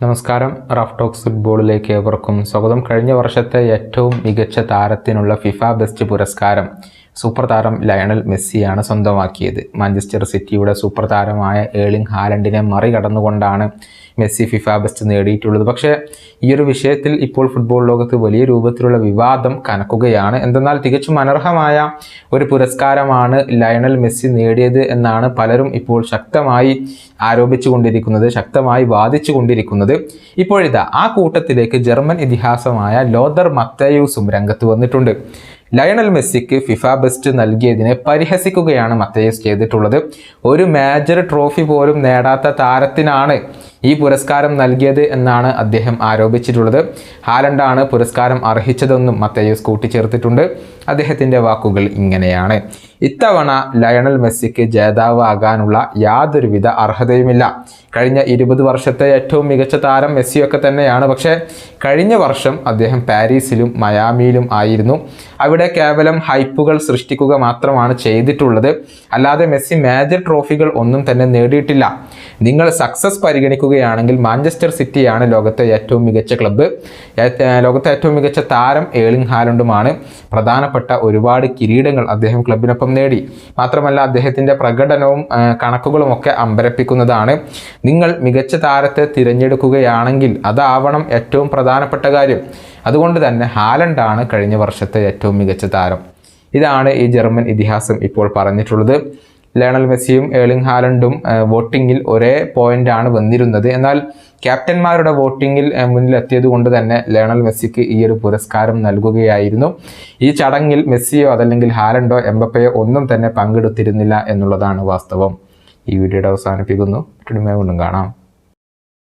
നമസ്കാരം. Rough talks ഫുട്ബോളിലേക്ക് ഏവർക്കും സ്വാഗതം. കഴിഞ്ഞ വർഷത്തെ ഏറ്റവും മികച്ച താരത്തിനുള്ള ഫിഫ ബെസ്റ്റ് പുരസ്കാരം സൂപ്പർ താരം ലയണൽ മെസ്സിയാണ് സ്വന്തമാക്കിയത്. മാഞ്ചസ്റ്റർ സിറ്റിയുടെ സൂപ്പർ താരമായ ഏളിംഗ് ഹാലൻഡിനെ മറികടന്നുകൊണ്ടാണ് മെസ്സി ഫിഫ ബെസ്റ്റ് നേടിയിട്ടുള്ളത്. പക്ഷേ ഈ ഒരു വിഷയത്തിൽ ഇപ്പോൾ ഫുട്ബോൾ ലോകത്ത് വലിയ രൂപത്തിലുള്ള വിവാദം കനക്കുകയാണ്. എന്തെന്നാൽ തികച്ചും അനർഹമായ ഒരു പുരസ്കാരമാണ് ലയണൽ മെസ്സി നേടിയത് എന്നാണ് പലരും ഇപ്പോൾ ശക്തമായി ആരോപിച്ചു കൊണ്ടിരിക്കുന്നത് ശക്തമായി വാദിച്ചു കൊണ്ടിരിക്കുന്നത് ഇപ്പോഴിതാ ആ കൂട്ടത്തിലേക്ക് ജർമ്മൻ ഇതിഹാസമായ ലോദർ മത്തയൂസും രംഗത്ത് വന്നിട്ടുണ്ട്. ലയണൽ മെസ്സിക്ക് ഫിഫ ബെസ്റ്റ് നൽകിയതിനെ പരിഹസിക്കുകയാണ് മത്തയൂസ് ചെയ്തിട്ടുള്ളത്. ഒരു മേജർ ട്രോഫി പോലും നേടാത്ത താരത്തിനാണ് ഈ പുരസ്കാരം നൽകിയത് എന്നാണ് അദ്ദേഹം ആരോപിച്ചിട്ടുള്ളത്. ഹാലണ്ടാണ് പുരസ്കാരം അർഹിച്ചതെന്നും മത്തയൂസ് കൂട്ടിച്ചേർത്തിട്ടുണ്ട്. അദ്ദേഹത്തിന്റെ വാക്കുകൾ ഇങ്ങനെയാണ്. ഇത്തവണ ലയണൽ മെസ്സിക്ക് ജേതാവ് ആകാനുള്ള യാതൊരുവിധ അർഹതയുമില്ല. കഴിഞ്ഞ ഇരുപത് വർഷത്തെ ഏറ്റവും മികച്ച താരം മെസ്സിയൊക്കെ തന്നെയാണ്. പക്ഷേ കഴിഞ്ഞ വർഷം അദ്ദേഹം പാരീസിലും മയാമിയിലും ആയിരുന്നു. അവിടെ കേവലം ഹൈപ്പുകൾ സൃഷ്ടിക്കുക മാത്രമാണ് ചെയ്തിട്ടുള്ളത്. അല്ലാതെ മെസ്സി മേജർ ട്രോഫികൾ ഒന്നും തന്നെ നേടിയിട്ടില്ല. നിങ്ങൾ സക്സസ് പരിഗണിക്കുകയാണെങ്കിൽ മാഞ്ചസ്റ്റർ സിറ്റിയാണ് ലോകത്തെ ഏറ്റവും മികച്ച ക്ലബ്ബ്. ലോകത്തെ ഏറ്റവും മികച്ച താരം ഏളിംഗ് ഹാലണ്ടുമാണ്. പ്രധാനപ്പെട്ട ഒരുപാട് കിരീടങ്ങൾ അദ്ദേഹം ക്ലബിനൊപ്പം നേടി. മാത്രമല്ല അദ്ദേഹത്തിന്റെ പ്രകടനവും കണക്കുകളും ഒക്കെ അമ്പരപ്പിക്കുന്നതാണ്. നിങ്ങൾ മികച്ച താരത്തെ തിരഞ്ഞെടുക്കുകയാണെങ്കിൽ അതാവണം ഏറ്റവും പ്രധാനപ്പെട്ട കാര്യം. അതുകൊണ്ട് തന്നെ ഹാലണ്ടാണ് കഴിഞ്ഞ വർഷത്തെ ഏറ്റവും മികച്ച താരം. ഇതാണ് ഈ ജർമ്മൻ ഇതിഹാസം ഇപ്പോൾ പറഞ്ഞിട്ടുള്ളത്. ലയണൽ മെസ്സിയും ഏളിംഗ് ഹാലണ്ടും വോട്ടിങ്ങിൽ ഒരേ പോയിന്റാണ് വന്നിരുന്നത്. എന്നാൽ ക്യാപ്റ്റന്മാരുടെ വോട്ടിങ്ങിൽ മുന്നിലെത്തിയത് കൊണ്ട് തന്നെ ലയണൽ മെസ്സിക്ക് ഈ ഒരു പുരസ്കാരം നൽകുകയായിരുന്നു. ഈ ചടങ്ങിൽ മെസ്സിയോ അതല്ലെങ്കിൽ ഹാലണ്ടോ എംബപ്പയോ ഒന്നും തന്നെ പങ്കെടുത്തിരുന്നില്ല എന്നുള്ളതാണ് വാസ്തവം. ഈ വീഡിയോയുടെ അവസാനിപ്പിക്കുന്നു. കാണാം.